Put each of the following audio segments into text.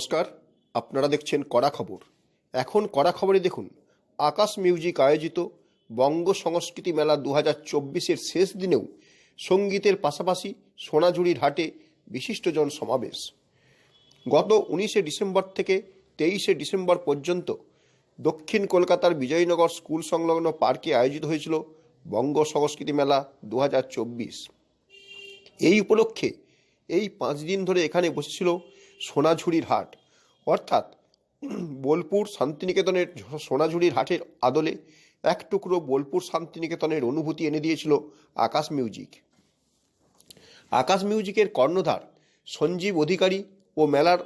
নমস্কার, আপনারা দেখছেন কড়া খবর। এখন কড়া খবরে দেখুন, আকাশ মিউজিক আয়োজিত বঙ্গ সংস্কৃতি মেলা দু হাজার চব্বিশের শেষ দিনেও সঙ্গীতের পাশাপাশি সোনাঝুরির হাটে বিশিষ্টজন সমাবেশ। গত উনিশে ডিসেম্বর থেকে তেইশে ডিসেম্বর পর্যন্ত দক্ষিণ কলকাতার বিজয়নগর স্কুল সংলগ্ন পার্কে আয়োজিত হয়েছিল বঙ্গ সংস্কৃতি মেলা দু হাজার চব্বিশ। এই উপলক্ষে এই পাঁচ দিন ধরে এখানে বসেছিল সোনাঝুরির হাট। অর্থাৎ বোলপুর শান্তিনিকেতনের সোনাঝুরির হাটের আদলে এক টুকরো বোলপুর শান্তিনিকেতনের অনুভূতি এনে দিয়েছিল আকাশ মিউজিক। আকাশ মিউজিকের কর্ণধার, সঞ্জীব অধিকারী ও মেলার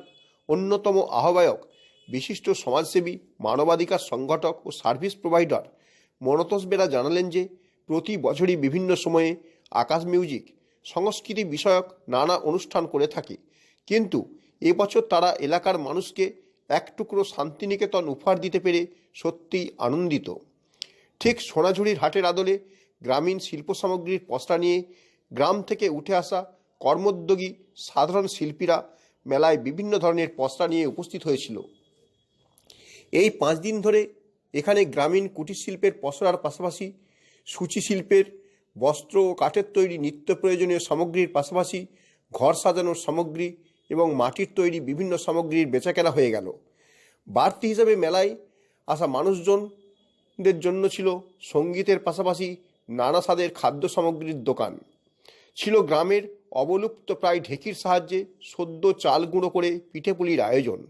অন্যতম আহ্বায়ক, বিশিষ্ট সমাজসেবী, মানবাধিকার সংগঠক ও সার্ভিস প্রোভাইডার মনতোষ বেরা জানালেন যে, প্রতি বছরই বিভিন্ন সময়ে আকাশ মিউজিক সংস্কৃতি বিষয়ক নানা অনুষ্ঠান করে থাকে। কিন্তু এবছর তারা এলাকার মানুষকে এক টুকরো শান্তিনিকেতন উপহার দিতে পেরে সত্যিই আনন্দিত। ঠিক সোনাঝুরির হাটের আদলে গ্রামীণ শিল্প সামগ্রীর পসরা নিয়ে গ্রাম থেকে উঠে আসা কর্মোদ্যোগী সাধারণ শিল্পীরা মেলায় বিভিন্ন ধরনের পসরা নিয়ে উপস্থিত হয়েছিল। এই পাঁচ দিন ধরে এখানে গ্রামীণ কুটির শিল্পের পসরার পাশাপাশি সূচি শিল্পের, বস্ত্র ও কাঠের তৈরি নিত্য প্রয়োজনীয় সামগ্রীর পাশাপাশি ঘর সাজানোর সামগ্রী এবং মাটির তৈরি বিভিন্ন সামগ্রীর বেচাকেনা হয়ে গেল। বাড়তি হিসাবে মেলায় আসা মানুষজনদের জন্য ছিল সঙ্গীতের পাশাপাশি নানা স্বাদের খাদ্য সামগ্রীর দোকান। ছিল গ্রামের অবলুপ্ত প্রায় ঢেকির সাহায্যে সদ্য চাল গুঁড়ো করে পিঠেপুলির আয়োজন।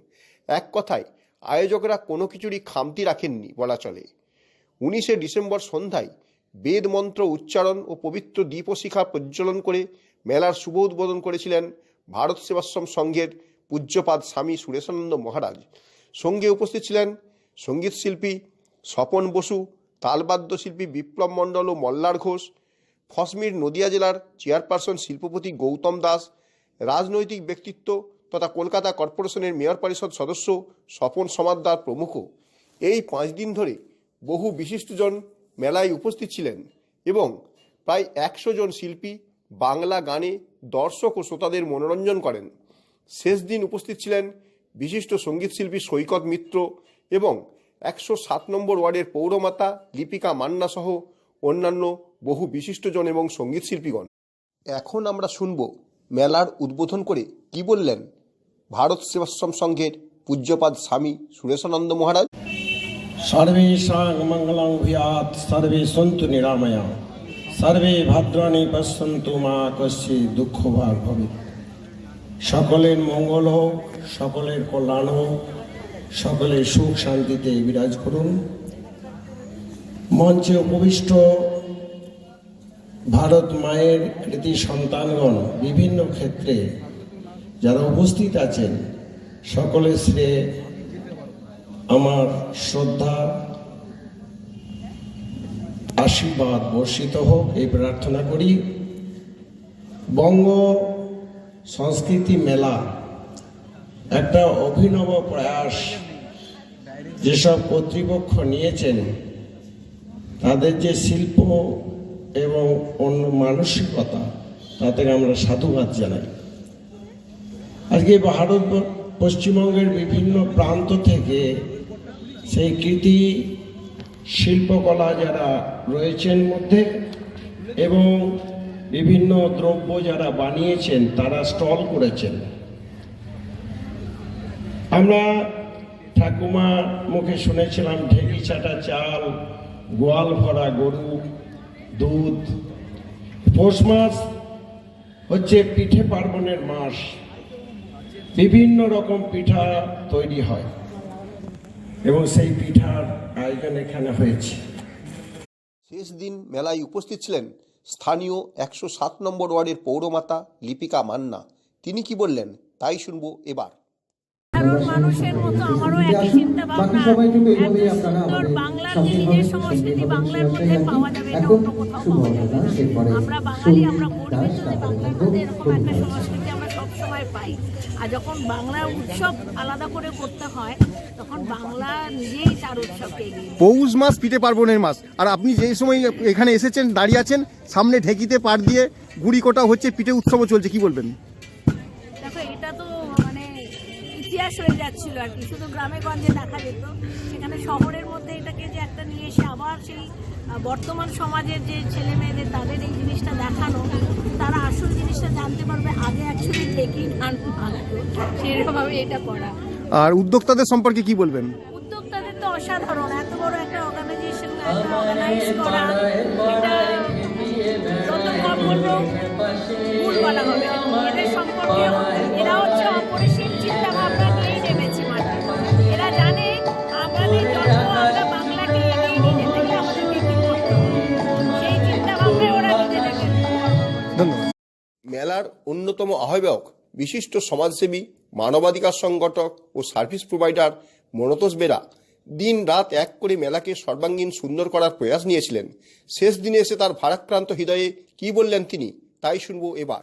এক কথায়, আয়োজকরা কোনো কিছুরই খামতি রাখেননি বলা চলে। উনিশে ডিসেম্বর সন্ধ্যায় বেদ মন্ত্র উচ্চারণ ও পবিত্র দীপশিখা প্রজ্বলন করে মেলার শুভ উদ্বোধন করেছিলেন ভারত সেবাশ্রম সংঘের পূজ্যপাদ স্বামী সুরেশানন্দ মহারাজ সঙ্গে উপস্থিত ছিলেন সংগীত শিল্পী স্বপন বসু, তালবাদ্য শিল্পী বিপ্লব মণ্ডল ও মল্লার ঘোষ, ফসমির নদিয়া জেলার চেয়ারপারসন শিল্পপতি গৌতম দাস, রাজনৈতিক ব্যক্তিত্ব তথা কলকাতা কর্পোরেশনের মেয়র পরিষদ সদস্য স্বপন সমাদ্দার প্রমুখ। এই পাঁচ দিন ধরে বহু বিশিষ্টজন মেলায় উপস্থিত ছিলেন এবং প্রায় একশো জন শিল্পী বাংলা গানে দর্শক ও শ্রোতাদের মনোরঞ্জন করেন। শেষ দিন উপস্থিত ছিলেন বিশিষ্ট সঙ্গীতশিল্পী সৈকত মিত্র এবং একশো সাত নম্বর ওয়ার্ডের পৌরমাতা লিপিকা মান্না সহ অন্যান্য বহু বিশিষ্টজন এবং সঙ্গীতশিল্পীগণ এখন আমরা শুনব মেলার উদ্বোধন করে কি বললেন ভারত সেবাশ্রম সংঘের পূজ্যপাদ স্বামী সুরেশানন্দ মহারাজ। সর্বে সাং মঙ্গলং ভিয়াত, সর্বে সন্তু নিরাময়া সর্বে ভাদ্রাণী পশন্ত মা কশি দুঃখ ভাগ হবে সকলের মঙ্গল হোক, সকলের কল্যাণ হোক, সকলের সুখ শান্তিতে বিরাজ করুন। মঞ্চে উপবিষ্ট ভারত মায়ের কৃতি সন্তানগণ বিভিন্ন ক্ষেত্রে যারা উপস্থিত আছেন, সকলের শ্রেয়, আমার শ্রদ্ধা আশীর্বাদ বর্ষিত হোক, এই প্রার্থনা করি। বঙ্গ সংস্কৃতি মেলা, একটা অভিনব প্রয়াস যেসব কর্তৃপক্ষ নিয়েছেন, তাদের যে শিল্প এবং অন্য মানসিকতা তাতে আমরা সাধুবাদ জানাই। আজকে ভারত পশ্চিমবঙ্গের বিভিন্ন প্রান্ত থেকে সেই কৃতি শিল্পকলা যারা রয়েছেন মধ্যে এবং বিভিন্ন দ্রব্য যারা বানিয়েছেন, তারা স্টল করেছেন। আমরা ঠাকুমা মুখে শুনেছিলাম, ঢেকি ছাটা চাল, গোয়াল ভরা গরু, দুধ। পৌষ মাস হচ্ছে পিঠে পার্বণের মাস। বিভিন্ন রকম পিঠা তৈরি হয়। এবং সেই পিঠার আয়োজন এখানে হয়েছে। শেষ দিন মেলায় উপস্থিত ছিলেন স্থানীয় একশো সাত নম্বর ওয়ার্ডের পৌরমাতা লিপিকা মান্না। তিনি কি বললেন তাই শুনব এবার। মানুষের মতো আমারও একই চিন্তা ভাবনা সবাই কিন্তু এত এইভাবেই আপনারা সুন্দর বাংলার যে নিজের সংস্কৃতি বাংলার মধ্যে পাওয়া যাবে এটা অন্য কোথাও পাওয়া যাবে হবে না। না, এরপরে আমরা বাঙালি আমরা গর্বিত যে বাংলার মধ্যে এরকম একটা সংস্কৃতি আমরা সবসময় পাই। আর যখন বাংলার উৎসব আলাদা করে করতে হয়, তখন বাংলা নিজেই তার উৎসবকে পৌষ মাস পিঠে পার্বণের মাস। আর আপনি যেই সময় এখানে এসেছেন, দাঁড়িয়ে আছেন, সামনে ঢেকিতে পার দিয়ে গুড়ি কোটা হচ্ছে, পিঠে উৎসবও চলছে, কি বলবেন? কৈলাস হয়ে যাচ্ছিল আর কি। শুধু গ্রামে গঞ্জে দেখা যেত সেখানে শহরের মধ্যে এটাকে যে একটা নিয়ে এসে আবার সেই বর্তমান সমাজের যে ছেলে মেয়েদের তাদের এই জিনিসটা দেখানো তারা আসল জিনিসটা জানতে পারবে আগে অ্যাকচুয়ালি থেকেই গান ভাঙতো সেরকমভাবে এটা করা। আর উদ্যোক্তাদের সম্পর্কে কি বলবেন? উদ্যোক্তাদের তো অসাধারণ এত বড় একটা অর্গানাইজেশন অর্গানাইজ করা এটা যত কম বলব ভুল বলা হবে এদের সম্পর্কে ধন্যবাদ। মেলার অন্যতম আহ্বায়ক বিশিষ্ট সমাজসেবী মানবাধিকার সংগঠক ও সার্ভিস প্রোভাইডার মনতোষ বেরা দিন রাত এক করে মেলাকে সর্বাঙ্গীন সুন্দর করার প্রয়াস নিয়েছিলেন। শেষ দিনে এসে তার ভারাক্রান্ত হৃদয়ে কি বললেন তিনি তাই শুনব এবার।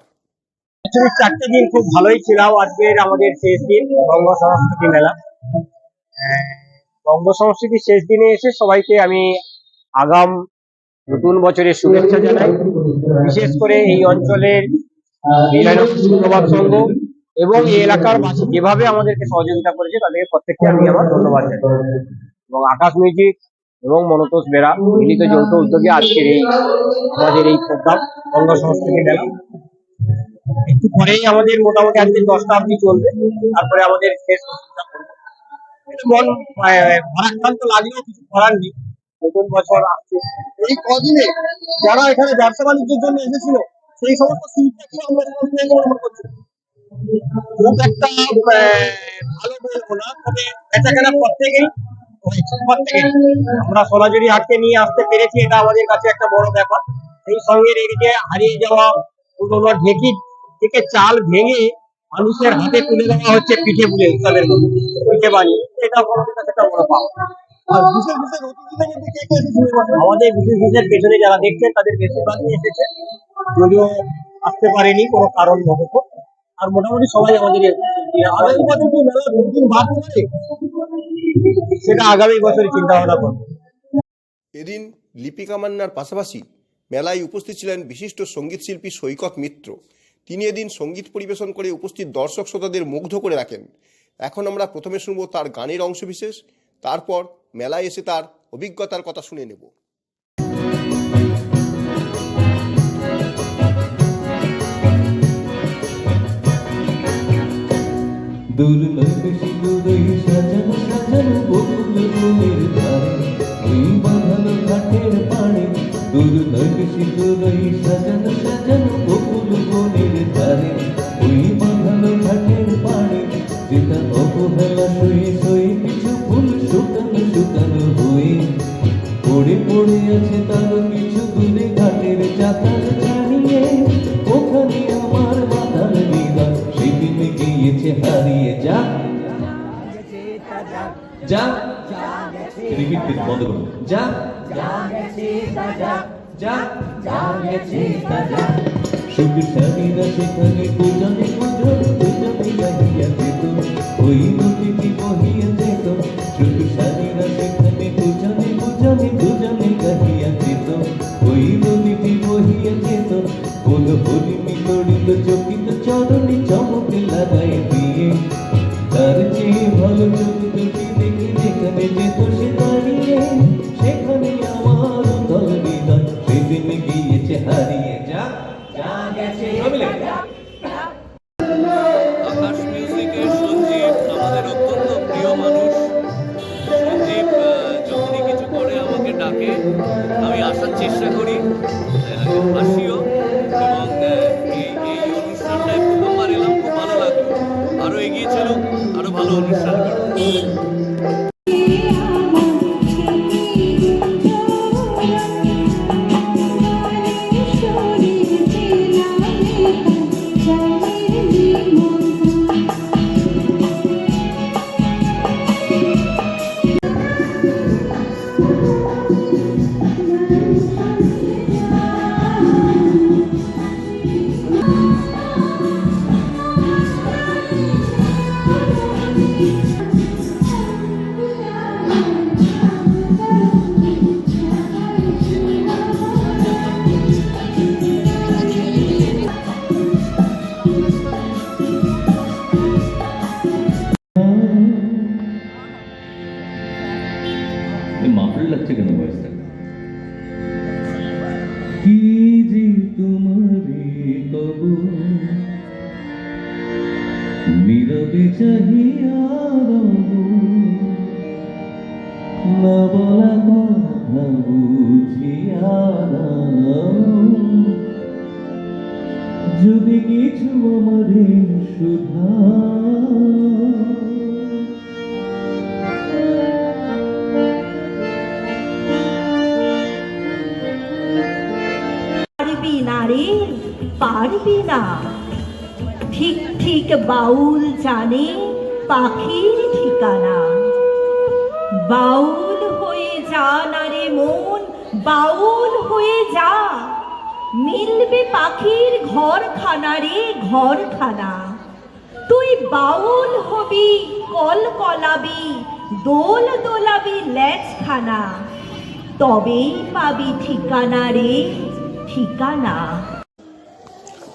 চারটে দিন খুব ভালোই ছিল আজকের আমাদের শেষ দিন বঙ্গ সংস্কৃতি মেলা। বঙ্গ সংস্কৃতির শেষ দিনে এসে সবাইকে আমি আগাম নতুন বছরের শুভেচ্ছা জানাই। বিশেষ করে এই অঞ্চলের সুপ্রভাত সংঘ এবং এই এলাকার বাসী যেভাবে আমাদেরকে সহযোগিতা করেছে তাদের প্রত্যেককে আমি আমার ধন্যবাদ জানাই। এবং আকাশ মিউজিক এবং মনতোষ বেরা, মিলিত যৌথ উদ্যোগে আজকের এই আমাদের এই প্রোগ্রাম বঙ্গ সংস্কৃতি মেলা। একটু পরেই আমাদের মোটামুটি আজকে দশটা অব্দি চলবে। তারপরে আমাদের শেষ মন ভারাক্রান্ত লাগলেও কিছু করার নেই। নতুন বছর আসছে। এই কদিনে যারা এখানে ব্যবসা বাণিজ্যের জন্য এসেছিল, সেই সমস্ত শিল্পকে আমরা গ্রহণ করছি খুব একটা ভালো বলব না, তবে বেচাকেনা প্রত্যেকেই হয়েছে আমরা সোনাঝুরি হাটকে নিয়ে আসতে পেরেছি, এটা আমাদের কাছে একটা বড় ব্যাপার। সেই সঙ্গে রেখে হারিয়ে যাওয়া পুরোনো ঢেকি থেকে চাল ভেঙে মানুষের হাতে তুলে দেওয়া হচ্ছে পিঠে পুলে মধ্যে পিঠে বানিয়ে, এটা আমাদের কাছে একটা বড় পাওয়া। আমাদের বিশেষ বিশেষ পেছনে যারা দেখছেন তাদের বেশিরভাগই এসেছে। যদিও আসতে পারেনি কোনো কারণ আর মোটামুটি সবাই আমাদের আগামী বছর কি মেলা দুদিন বাড়তে পারে সেটা আগামী বছরে চিন্তা ভাবনা করব। এদিন লিপিকা মান্নার পাশাপাশি মেলায় উপস্থিত ছিলেন বিশিষ্ট সংগীত শিল্পী সৈকত মিত্র। তিনি এদিন সংগীত পরিবেশন করে উপস্থিত দর্শক শ্রোতাদের মুগ্ধ করে রাখেন। এখন আমরা প্রথমে শুনব তার গানের অংশবিশেষ। তারপর মেলায় এসে তার অভিজ্ঞতার কথা শুনে নেব। দূর নৈবেশি দূরই সাজানো সাজানো বকুল ফুলের ধারে বাঁধানো সাজানো যা। রিপিট দিন বন্ধ করুন। যা। সুখ শাড়িরা সেখানে পূজনে পূজনে পূজনে গাহিয়া যেত। ওই নদীটি বহিয়া যেত? সুখ শাড়িরা সেখানে পূজনে পূজনে পূজনে গাহিয়া যেত। ওই নদীটি বহিয়া যেত? বল হরিণী তড়িত চকিত আমি আসার চেষ্টা করি, আসিও, এবং এই এই অনুষ্ঠানটায় প্রথমবার এলাম খুব ভালো লাগল। আরও এগিয়ে চলুক আরও ভালো অনুষ্ঠান। চাহিয়া রবু না বলা কথা বুঝিয়া। যদি কিছু আমারে সুধা পারবি না রে, পারবি না ঠিক ঠিক বাউল জানে পাখির ঠিকানা। বাউল হয়ে যা না রে মন, বাউল হয়ে যা। মিলবে পাখির ঘরখানা রে ঘরখানা। তুই বাউল হবি, কল কলাবি, দোল দোলাবি ল্যাচখানা তবেই পাবি ঠিকানা রে ঠিকানা।